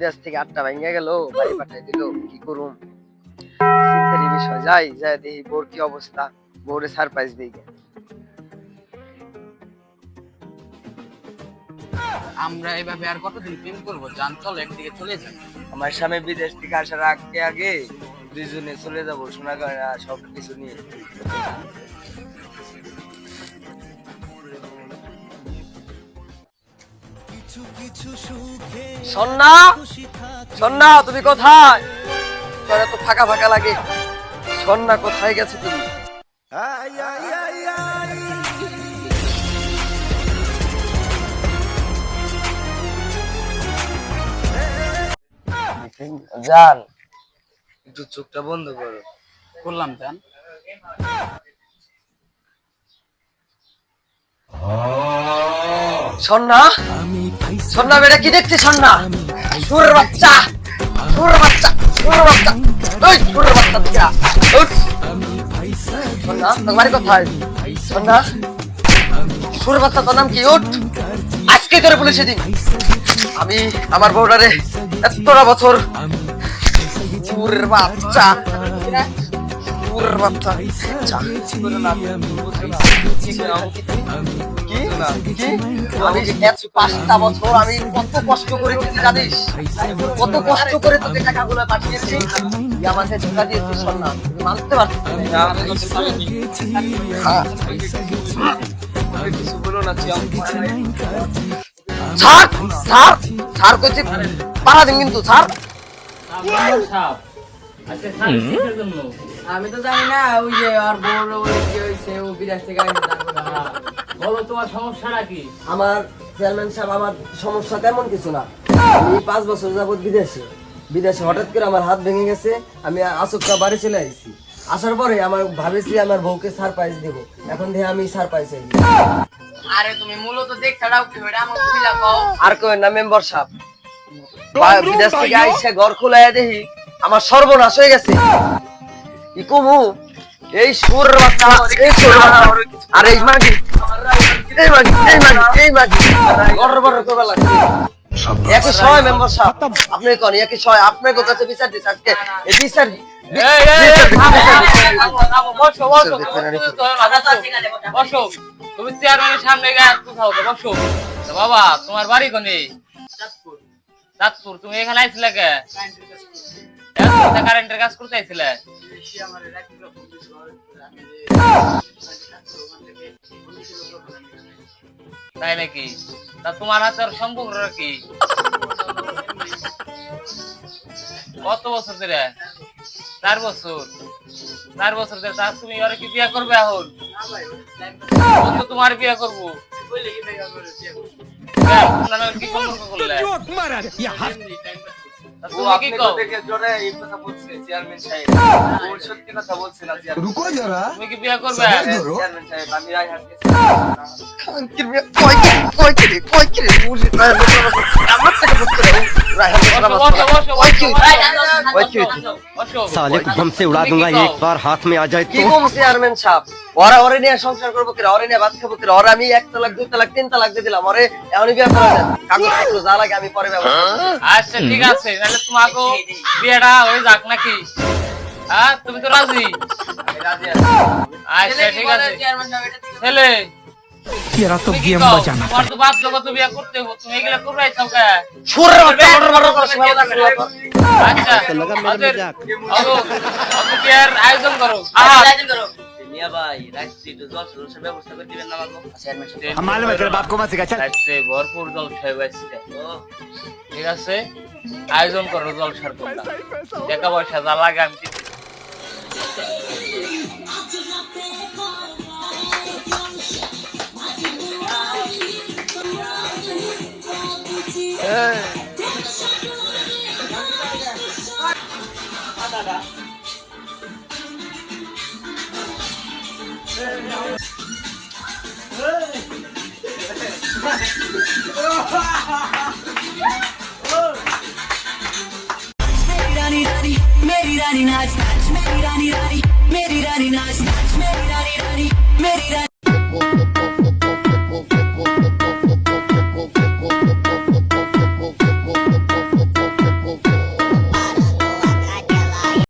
বিদেশ থেকে আটটা ভেঙে গেল বাড়ি পাঠাই দিল কি করুম? চিন্তারই বিষয় যাই যাই দেখি বোর কি অবস্থা বোরে সারপ্রাইজ দিই আমরা এভাবে আর কতদিন প্রেম করব? যান চলো একদিকে চলে যাই। আমার স্বামী বিদেশ থেকে আসার আগে আগে দুইজনে চলে যাব সোনা গয়না সব কিছু নিয়ে। সন্না সন্না তুমি কোথায়? তোর তো ফাঁকা ফাঁকা লাগে। সন্না কোথায় গেছো তুমি? জান একটু চোখটা বন্ধ করো। করলাম যান সন্না? সন্না বেটা, কি দেখছি সন্না? সুরের বাচ্চা সুরের বাচ্চা সুরের বাচ্চা। ওই সুরের বাচ্চা উঠ। সন্না বাড়ি কোথায়? সন্না সুরের বাচ্চা তোর নাম কি? উঠ। আজকে তোরে পুলিশে দিন। আমি, আমার বউডারে এতটা বছর সুরের বাচ্চা সুরের বাচ্চা যা। কি? কি? আমি পাঁচটা বছর আমি কত কষ্ট করে জানিস কত কষ্ট করে তোকে টাকাগুলো পাঠিয়েছি আমাকে ধোকা দিয়েছিস সন্না মানতে পারছিস না। হ্যাঁ। কিছু বলো না ছাড় ছাড় ছাড় কইছি পাড়া দিন কিন্তু ছাড় আমি তো জানি না ওই যে আর বড় কি হয়েছে ও বিদেশ থেকে বলো তোমার সমস্যাটা কি? আমার চেয়ারম্যান সাহেব আমার সমস্যা তেমন কিছু না। আমি পাঁচ বছর যাবত বিদেশে। বিদেশে হঠাৎ করে আমার হাত ভেঙে গেছে আমি আসুকটা বাড়ি চলে আসছি আসার পরে আমার ভাবেছি আমার বউকে সারপ্রাইজ দেব। এখন দিয়ে আমি সারপ্রাইজ আরে তুমি মূলত দেখ ছাড়াও কি হইরা আমার কইলা কও আর কই না মেম্বার সাহেব। বিদেশ থেকে আইসে ঘর খোলাইয়া দেখি আমার সর্বনাশ হয়ে গেছে। কি কমু? এই সুর বাচ্চা এই সুর বাচ্চা। আর এই মাগি এই মাগি এই মাগি এই মাগি। বড় বড় করবা লাগছে একই সময় মেম্বার সাহেব আপনি কোন? একই সময় আপনার কাছে বিচার দিচ্ছে আজকে। এই বিচার। তুমি চেয়ারম্যানের সামনে গিয়ে বসো। বাবা তোমার বাড়ি কোনে? চাঁদপুর। তুমি এখানে আইছিলে কে? কারেন্টের কাজ করতে আইছিলে? তাই নাকি? তা তোমার হাতে আর সম্পর্ক কি? কত বছর ধরে? চার বছর। চার বছর ধরে তা তুমি আর কি বিয়ে করবে এখন? তোমার বিয়ে করব। কি সম্পর্ক করলে? রুকো যারা তুমি কি বিয়ে করবে? চেয়ারম্যান সাহেব আমি রায় হাত আমার থেকে বুঝতে রায় হাত বসো, বসো, বসো, কই কি বসো, কই কি বসো। साले को बम से उड़ा তুমি কি दूंगा কও? एक बार হাত में आ जाए কি तो কম চেয়ারম্যান সাহেব ওরা ওরে নিয়ে সংসার করবো কিরা ওরে নিয়ে ভাত খাবো কিরা ওরা আমি এক তালাক দুই তালাক তিন তালাক দিয়ে দিলাম ওরে এমনই বিয়ে করা যায় কাগজ পত্র যা লাগে আমি পরে ব্যবস্থা করবো। আচ্ছা ঠিক আছে তাহলে তোমাকে বিয়েটা হয়ে যাক নাকি হ্যাঁ তুমি তো রাজি আমি রাজি আছি আচ্ছা ঠিক আছে চেয়ারম্যান সাহেব এটা ঠিক আছে। ছেলে তেরা তো গেম বাজানা আর তো বাপ তো বিয়া করতে হো তুমি এগুলা করবাই সব সুর আচ্ছা আয়োজন করো আয়োজন করো জল ঠিক আছে আয়োজন করো জল সার কোনটা টাকা পয়সা যা লাগে আমি मेरी रानी नाच